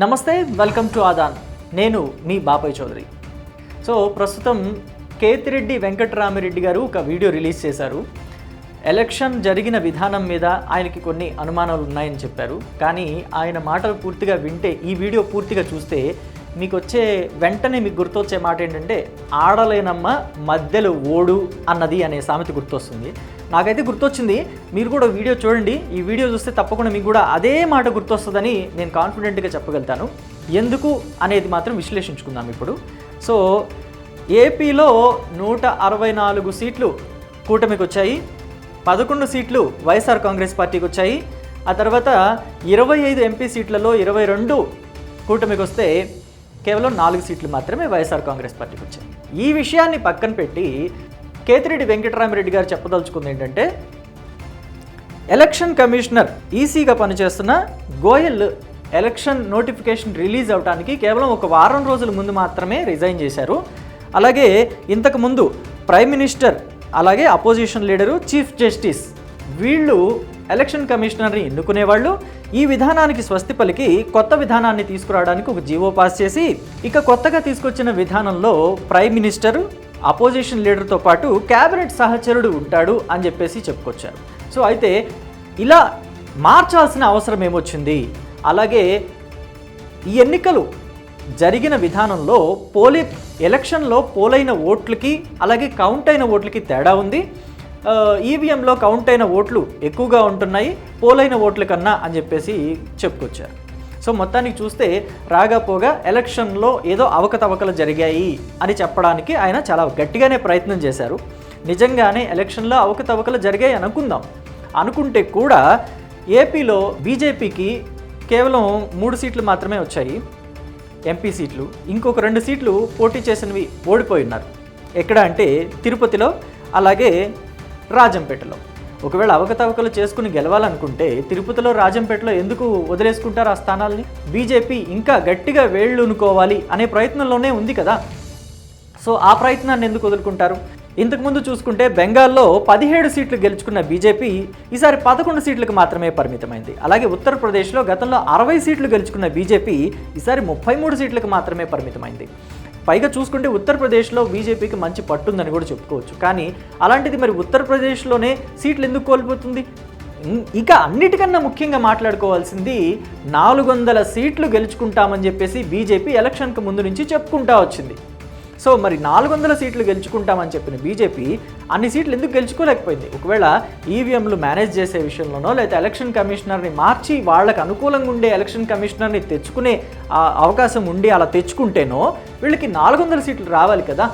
నమస్తే welcome to Aadan. నేను మీ బాబాయ్ చౌదరి. సో ప్రస్తుతం కేతిరెడ్డి వెంకటరామిరెడ్డి గారు ఒక వీడియో రిలీజ్ చేశారు. ఎలక్షన్ జరిగిన విధానం మీద ఆయనకి కొన్ని అనుమానాలు ఉన్నాయని చెప్పారు. కానీ ఆయన మాటలు పూర్తిగా వింటే ఈ వీడియో పూర్తిగా చూస్తే మీకు వచ్చే వెంటనే మీకు గుర్తొచ్చే మాట ఏంటంటే ఆడలేనమ్మ మధ్యలో ఓడు అన్నది అనే సామెత గుర్తొస్తుంది. నాకైతే గుర్తొచ్చింది మీరు కూడా వీడియో చూడండి. ఈ వీడియో చూస్తే తప్పకుండా మీకు కూడా అదే మాట గుర్తొస్తుందని నేను కాన్ఫిడెంట్గా చెప్పగలుగుతాను. ఎందుకు అనేది మాత్రం విశ్లేషించుకుందాం ఇప్పుడు. సో ఏపీలో నూట అరవై నాలుగు సీట్లు కూటమికి వచ్చాయి పదకొండు సీట్లు వైఎస్ఆర్ కాంగ్రెస్ పార్టీకి వచ్చాయి ఆ తర్వాత ఇరవై ఐదు ఎంపీ సీట్లలో ఇరవై రెండు కూటమికి వస్తే కేవలం నాలుగు సీట్లు మాత్రమే వైఎస్ఆర్ కాంగ్రెస్ పార్టీకి వచ్చాయి. ఈ విషయాన్ని పక్కన పెట్టి కేతిరెడ్డి వెంకటరామిరెడ్డి గారు చెప్పదలుచుకుంది ఏంటంటే ఎలక్షన్ కమిషనర్ ఈసీగా పనిచేస్తున్న గోయల్ ఎలక్షన్ నోటిఫికేషన్ రిలీజ్ అవడానికి కేవలం ఒక వారం రోజుల ముందు మాత్రమే రిజైన్ చేశారు. అలాగే ఇంతకుముందు ప్రైమ్ మినిస్టర్ అలాగే అపోజిషన్ లీడరు చీఫ్ జస్టిస్ వీళ్ళు ఎలక్షన్ కమిషనర్ని ఎన్నుకునేవాళ్ళు. ఈ విధానానికి స్వస్తి పలికి కొత్త విధానాన్ని తీసుకురావడానికి ఒక జీవో పాస్ చేసి ఇక కొత్తగా తీసుకొచ్చిన విధానంలో ప్రైమ్ మినిస్టరు అపోజిషన్ లీడర్తో పాటు క్యాబినెట్ సహచరుడు ఉంటాడు అని చెప్పేసి చెప్పుకొచ్చారు. సో అయితే ఇలా మార్చాల్సిన అవసరం ఏమొచ్చింది? అలాగే ఈ ఎన్నికలు జరిగిన విధానంలో పోలి ఎలక్షన్లో పోలైన ఓట్లకి అలాగే కౌంట్ అయిన ఓట్లకి తేడా ఉంది. ఈవీఎంలో కౌంట్ అయిన ఓట్లు ఎక్కువగా ఉంటున్నాయి పోలైన ఓట్ల కన్నా అని చెప్పేసి చెప్పుకొచ్చారు. సో మొత్తానికి చూస్తే రాగాపోగా ఎలక్షన్లో ఏదో అవకతవకలు జరిగాయి అని చెప్పడానికి ఆయన చాలా గట్టిగానే ప్రయత్నం చేశారు. నిజంగానే ఎలక్షన్లో అవకతవకలు జరిగాయి అనుకుందాం. అనుకుంటే కూడా ఏపీలో బీజేపీకి కేవలం మూడు సీట్లు మాత్రమే వచ్చాయి. ఎంపీ సీట్లు ఇంకొక రెండు సీట్లు పోటీ చేసినవి ఓడిపోయి ఉన్నారు. ఎక్కడ అంటే తిరుపతిలో అలాగే రాజంపేటలో. ఒకవేళ అవకతవకలు చేసుకుని గెలవాలనుకుంటే తిరుపతిలో రాజంపేటలో ఎందుకు వదిలేసుకుంటారు ఆ స్థానాల్ని? బీజేపీ ఇంకా గట్టిగా వేళ్ళునుకోవాలి అనే ప్రయత్నంలోనే ఉంది కదా. సో ఆ ప్రయత్నాన్ని ఎందుకు వదులుకుంటారు? ఇంతకుముందు చూసుకుంటే బెంగాల్లో పదిహేడు సీట్లు గెలుచుకున్న బీజేపీ ఈసారి పదకొండు సీట్లకు మాత్రమే పరిమితమైంది. అలాగే ఉత్తరప్రదేశ్లో గతంలో అరవై సీట్లు గెలుచుకున్న బీజేపీ ఈసారి ముప్పై మూడు సీట్లకు మాత్రమే పరిమితమైంది. పైగా చూసుకుంటే ఉత్తరప్రదేశ్లో బీజేపీకి మంచి పట్టుందని కూడా చెప్పుకోవచ్చు. కానీ అలాంటిది మరి ఉత్తరప్రదేశ్లోనే సీట్లు ఎందుకు కోల్పోతుంది? ఇక అన్నిటికన్నా ముఖ్యంగా మాట్లాడుకోవాల్సింది నాలుగు వందల సీట్లు గెలుచుకుంటామని చెప్పేసి బీజేపీ ఎలక్షన్కు ముందు నుంచి చెప్పుకుంటా వచ్చింది. సో మరి నాలుగు వందల సీట్లు గెలుచుకుంటామని చెప్పిన బీజేపీ అన్ని సీట్లు ఎందుకు గెలుచుకోలేకపోయింది? ఒకవేళ ఈవీఎంలు మేనేజ్ చేసే విషయంలోనో లేదా ఎలక్షన్ కమిషనర్ని మార్చి వాళ్ళకు అనుకూలంగా ఉండే ఎలక్షన్ కమిషనర్ని తెచ్చుకునే అవకాశం ఉండి అలా తెచ్చుకుంటేనో వీళ్ళకి నాలుగు వందల సీట్లు రావాలి కదా.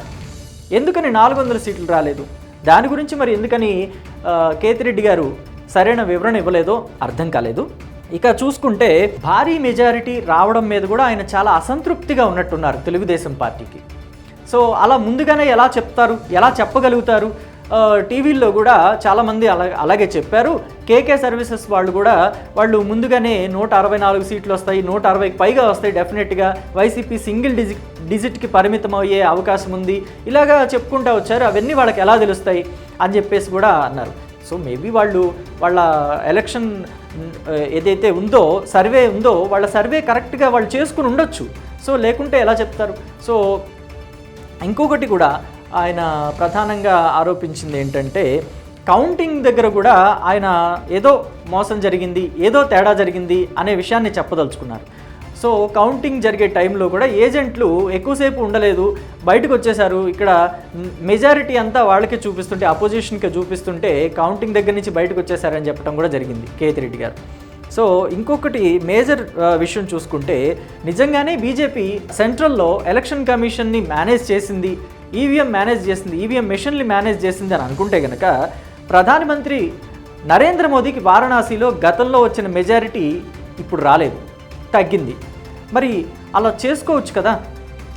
ఎందుకని నాలుగు వందల సీట్లు రాలేదు? దాని గురించి మరి ఎందుకని కేతిరెడ్డి గారు సరైన వివరణ ఇవ్వలేదో అర్థం కాలేదు. ఇక చూసుకుంటే భారీ మెజారిటీ రావడం మీద కూడా ఆయన చాలా అసంతృప్తిగా ఉన్నట్టున్నారు తెలుగుదేశం పార్టీకి. సో అలా ముందుగానే ఎలా చెప్తారు ఎలా చెప్పగలుగుతారు? టీవీల్లో కూడా చాలామంది అలా అలాగే చెప్పారు. కేకే సర్వీసెస్ వాళ్ళు కూడా వాళ్ళు ముందుగానే నూట అరవై నాలుగు సీట్లు వస్తాయి నూట అరవైకి పైగా వస్తాయి డెఫినెట్గా. వైసీపీ సింగిల్ డిజిట్ డిజిట్కి పరిమితం అయ్యే అవకాశం ఉంది. ఇలాగా చెప్పుకుంటూ వచ్చారు. అవన్నీ వాళ్ళకి ఎలా తెలుస్తాయి అని చెప్పేసి కూడా అన్నారు. సో మేబీ వాళ్ళు వాళ్ళ ఎలక్షన్ ఏదైతే ఉందో సర్వే ఉందో వాళ్ళ సర్వే కరెక్ట్గా వాళ్ళు చేసుకుని ఉండొచ్చు. సో లేకుంటే ఎలా చెప్తారు? సో ఇంకొకటి కూడా ఆయన ప్రధానంగా ఆరోపించింది ఏంటంటే కౌంటింగ్ దగ్గర కూడా ఆయన ఏదో మోసం జరిగింది ఏదో తేడా జరిగింది అనే విషయాన్ని చెప్పదలుచుకున్నారు. సో కౌంటింగ్ జరిగే టైంలో కూడా ఏజెంట్లు ఎక్కువసేపు ఉండలేదు బయటకు వచ్చేసారు ఇక్కడ మెజారిటీ అంతా వాళ్ళకే చూపిస్తుంటే అపోజిషన్కి చూపిస్తుంటే కౌంటింగ్ దగ్గర నుంచి బయటకు వచ్చేసారని చెప్పడం కూడా జరిగింది కేతిరెడ్డి గారు. సో ఇంకొకటి మేజర్ విషయం చూసుకుంటే నిజంగానే బీజేపీ సెంట్రల్లో ఎలక్షన్ కమిషన్ని మేనేజ్ చేసింది ఈవీఎం మేనేజ్ చేసింది ఈవీఎం మెషిన్లు మేనేజ్ చేసింది అని అనుకుంటే కనుక ప్రధానమంత్రి నరేంద్ర మోదీకి వారణాసిలో గతంలో వచ్చిన మెజారిటీ ఇప్పుడు రాలేదు తగ్గింది. మరి అలా చేసుకోవచ్చు కదా?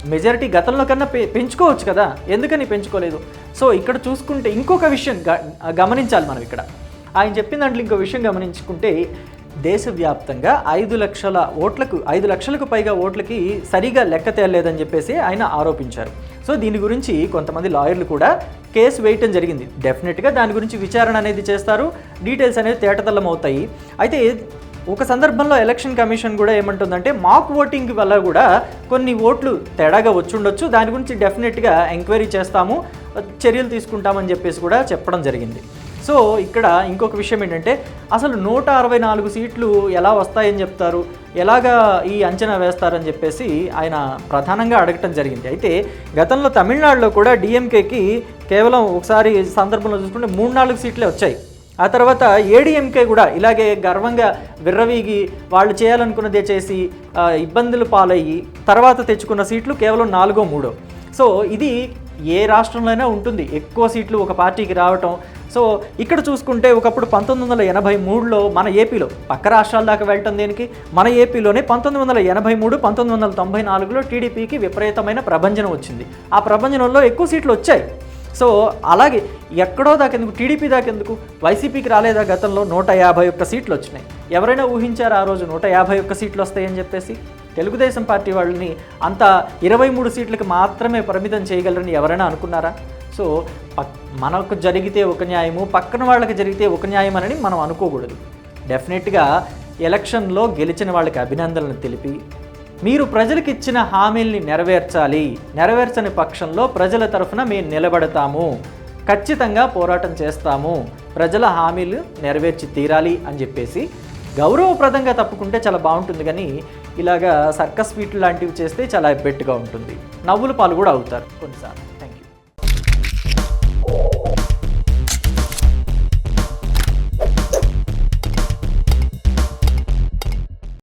మెజారిటీ గతంలో కన్నా పె పెంచుకోవచ్చు కదా? ఎందుకని పెంచుకోలేదు? సో ఇక్కడ చూసుకుంటే ఇంకొక విషయం గ- గమనించాలి మనం ఇక్కడ. ఆయన చెప్పిన దాంట్లో ఇంకో విషయం గమనించుకుంటే దేశవ్యాప్తంగా ఐదు లక్షల ఓట్లకు ఐదు లక్షలకు పైగా ఓట్లకి సరిగా లెక్క తేలలేదని చెప్పేసి ఆయన ఆరోపించారు. సో దీని గురించి కొంతమంది లాయర్లు కూడా కేసు వేయటం జరిగింది. డెఫినెట్గా దాని గురించి విచారణ అనేది చేస్తారు. డీటెయిల్స్ అనేది తేటతల్లం అవుతాయి అయితే ఒక సందర్భంలో ఎలక్షన్ కమిషన్ కూడా ఏమంటుందంటే మాక్ ఓటింగ్ వల్ల కూడా కొన్ని ఓట్లు తేడాగా వచ్చుండొచ్చు. దాని గురించి డెఫినెట్గా ఎంక్వైరీ చేస్తాము. చర్యలు తీసుకుంటామని చెప్పేసి కూడా చెప్పడం జరిగింది. సో ఇక్కడ ఇంకొక విషయం ఏంటంటే అసలు నూట అరవై నాలుగు సీట్లు ఎలా వస్తాయని చెప్తారు ఎలాగా ఈ అంచనా వేస్తారని చెప్పేసి ఆయన ప్రధానంగా అడగటం జరిగింది. అయితే గతంలో తమిళనాడులో కూడా డిఎంకేకి కేవలం ఒకసారి సందర్భంలో చూసుకుంటే మూడు నాలుగు సీట్లే వచ్చాయి. ఆ తర్వాత ఏడీఎంకే కూడా ఇలాగే గర్వంగా విర్రవీగి వాళ్ళు చేయాలనుకున్నదే చేసి ఇబ్బందులు పాలయ్యి తర్వాత తెచ్చుకున్న సీట్లు కేవలం నాలుగో మూడో. సో ఇది ఏ రాష్ట్రంలోనే ఉంటుంది. ఎక్కువ సీట్లు ఒక పార్టీకి రావటం సో ఇక్కడ చూసుకుంటే ఒకప్పుడు పంతొమ్మిది వందల ఎనభై మూడులో మన ఏపీలో పక్క రాష్ట్రాల దాకా వెళ్ళటం దేనికి? మన ఏపీలోనే పంతొమ్మిది వందల ఎనభై మూడు పంతొమ్మిది వందల తొంభై నాలుగులో టీడీపీకి విపరీతమైన ప్రభంజనం వచ్చింది. ఆ ప్రభంజనంలో ఎక్కువ సీట్లు వచ్చాయి. సో అలాగే ఎక్కడో దాకెందుకు టీడీపీ దాకెందుకు వైసీపీకి రాలేదా గతంలో? నూట యాభై ఒక్క సీట్లు వచ్చినాయి. ఎవరైనా ఊహించారా ఆ రోజు నూట యాభై ఒక్క సీట్లు వస్తాయని చెప్పేసి? తెలుగుదేశం పార్టీ వాళ్ళని అంత ఇరవై మూడు సీట్లకు మాత్రమే పరిమితం చేయగలరని ఎవరైనా అనుకున్నారా? సో పక్ మనకు జరిగితే ఒక న్యాయము పక్కన వాళ్ళకి జరిగితే ఒక న్యాయం అని మనం అనుకోకూడదు. డెఫినెట్గా ఎలక్షన్లో గెలిచిన వాళ్ళకి అభినందనలు తెలిపి మీరు ప్రజలకు ఇచ్చిన హామీల్ని నెరవేర్చాలి. నెరవేర్చని పక్షంలో ప్రజల తరఫున మేము నిలబడతాము. ఖచ్చితంగా పోరాటం చేస్తాము. ప్రజల హామీలు నెరవేర్చి తీరాలి అని చెప్పేసి గౌరవప్రదంగా తప్పుకుంటే చాలా బాగుంటుంది కానీ ఇలాగా సర్కస్ స్వీట్లు లాంటివి చేస్తే చాలా ఎబ్బెట్టుగా ఉంటుంది. నవ్వుల పాలు కూడా అవుతారు కొన్నిసార్లు.